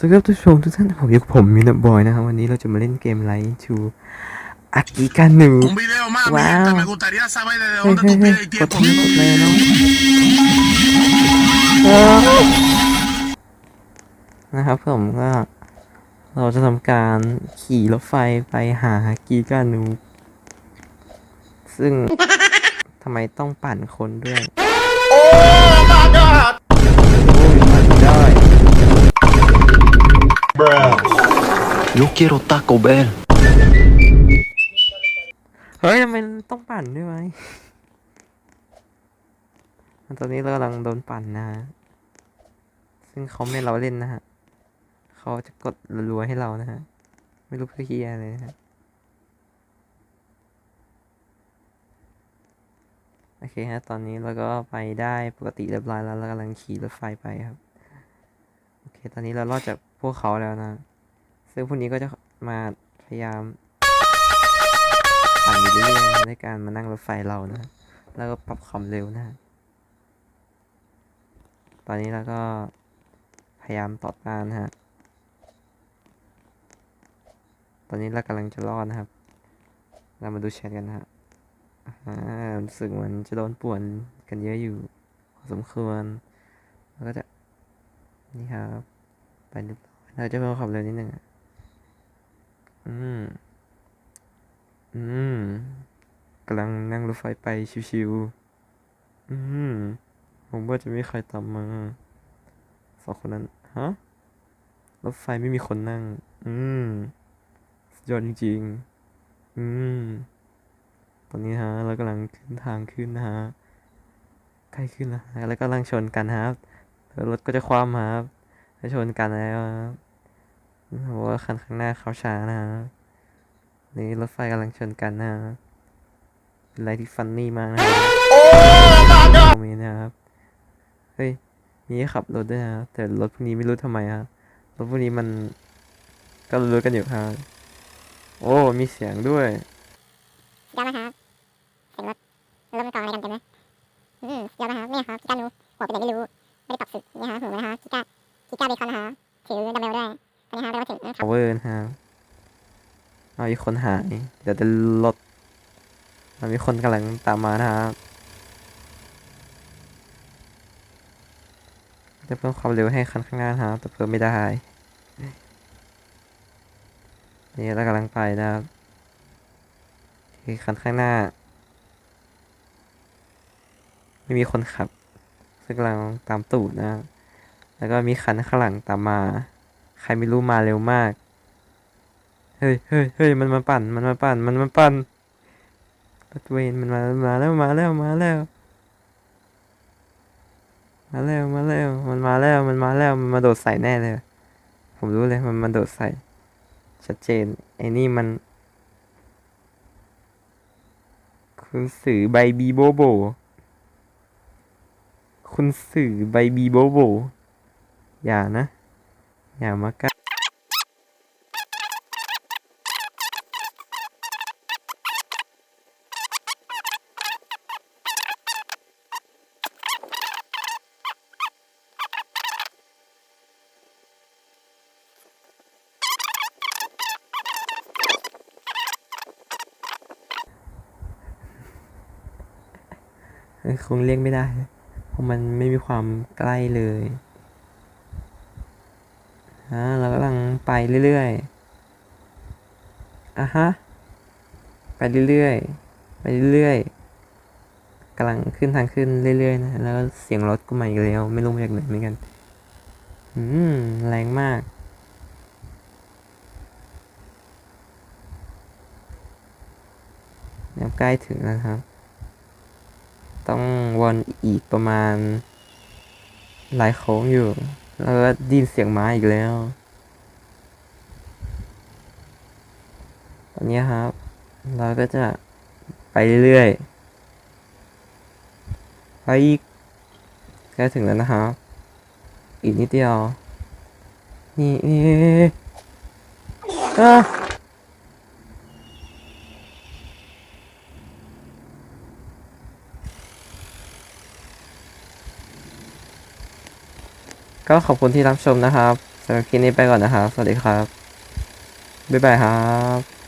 สวัสดีครับทุกชมทุกท่านผมอยู่กับผมมินบอยนะครับวันนี้เราจะมาเล่นเกมไลท์ทูอากิกานู Un video más, mi Wow. gente. Me gustaría saber desde เฮ้ย dónde เฮ้ย tú เฮ้ย pides กด tiempo. ที่ก mi ดเลยเนาะนะครับผมก็เราจะทำการขี่รถไฟไปหาอากิกานู ซึ่งทำไมต้องปั่นคนด้วย โอ้ยปั่ Yo quiero Taco Bell. เฮ้ยทำไมต้องปั่นด้วยไหมตอนนี้เรากำลังโดนปั่นนะฮะ ซึ่งเขาไม่เราเล่นนะฮะ เขาจะกดรัวให้เรานะฮะ ไม่รู้เพื่อเฮียอะไรนะฮะ โอเคฮะ ตอนนี้เราก็ไปได้ปกติเรียบร้อยแล้วเรากำลังขี่รถไฟไปครับ โอเค ตอนนี้เรารอดจากพวกเขาแล้วนะ ซึ่งพวกนี้ก็จะมาพยายามปั่นเรื่อยๆในการมานั่งรถไฟเรานะ แล้วก็ปรับความเร็วนะ ตอนนี้เราก็พยายามต่อต้านฮะ ตอนนี้เรากำลังจะรอดนะครับ เรามาดูแชทกันนะฮะรู้สึกเหมันจะโดนป่วนกันเยอะอยู่พอสมควร แล้วก็จะ นี่ครับ ไปเรียบร้อยเราจะเพิ่มความเร็วนิดนึงอะ อืม อืมกำลังนั่งรถไฟไปชิวๆ อืม ผมว่าจะไม่มีใครตามมา สองคนนั้น ฮะ รถไฟไม่มีคนนั่ง อืมสุดยอดจริงๆ อืม ตอนนี้ฮะ เรากำลังขึ้นทางขึ้นนะฮะ ใกล้ขึ้นแล้วแล้วก็กำลังชนกันครับ รถก็จะคว่ำครับจะชนกันแล้วครับ เพราะว่าคันข้างหน้าเขาช้านะครับนี่รถไฟกำลังชนกันนะเป็นอะไรที่ฟันนี่มากนะครับโมเมนต์นะครับ เฮ้ยนี้ขับรถด้วยนะแต่รถพวกนี้ไม่รู้ทำไมครับรถพวกนี้มันก็รู้กันอยู่ครับ โอ้ มีเสียงด้วยยอดนะครับเสียงรถรถมันกองอะไรกันเต็มเลยอืมยอดนะครับเนี่ยครับจ้านูหัวไปไหนไม่รู้ คนหายเดี๋ยวจะรถมันมีคนกำลังตามมานะครับจะเพิ่มความเร็วให้คันข้างหน้านะครับแต่เพิ่มไม่ได้ นี่เรากำลังไปนะครับคันข้างหน้า ไม่มีคนขับ ซึ่งกำลังตามตูดนะ แล้วก็มีคันข้างหลังตามมา ใครไม่รู้มาเร็วมาก เฮ้ยเฮ้ยเฮ้ยมันมาปั่น มันมาปั่น มันมาปั่นรถเวนมันมามาแล้วมาแล้วมาแล้ว มาแล้วมาแล้ว มันมาแล้วมันมาแล้วมันมาโดดใส่แน่เลย ผมรู้เลยมันมาโดดใส่ ชัดเจนไอ้นี่มัน คุณสื่อใบบีโบโบ คุณสื่อใบบีโบโบ อย่านะ อย่ามาใกล้ คงเรียกไม่ได้ เพราะมันไม่มีความใกล้เลยอ่าเรากำลังไปเรื่อยๆอะฮะ ไปเรื่อยๆ ไปเรื่อยๆกำลังขึ้นทางขึ้นเรื่อยๆนะ แล้วเสียงรถก็มาอีกแล้ว ไม่รู้มาจากไหนเหมือนกัน อืม แรงมากแล้วใกล้ถึงแล้วครับ ต้องวนอีกประมาณ หลายโค้งอยู่ แล้วก็ดินเสียงไม้อีกแล้ว ตอนนี้ครับ เราก็จะไปเรื่อยๆไปอีกใกล้ถึงแล้วนะครับ อีกนิดเดียว นี่นี่อะ ก็ขอบคุณที่รับชมนะครับสำหรับคลิปนี้ไปก่อนนะครับ สวัสดีครับ บ๊ายบายครับ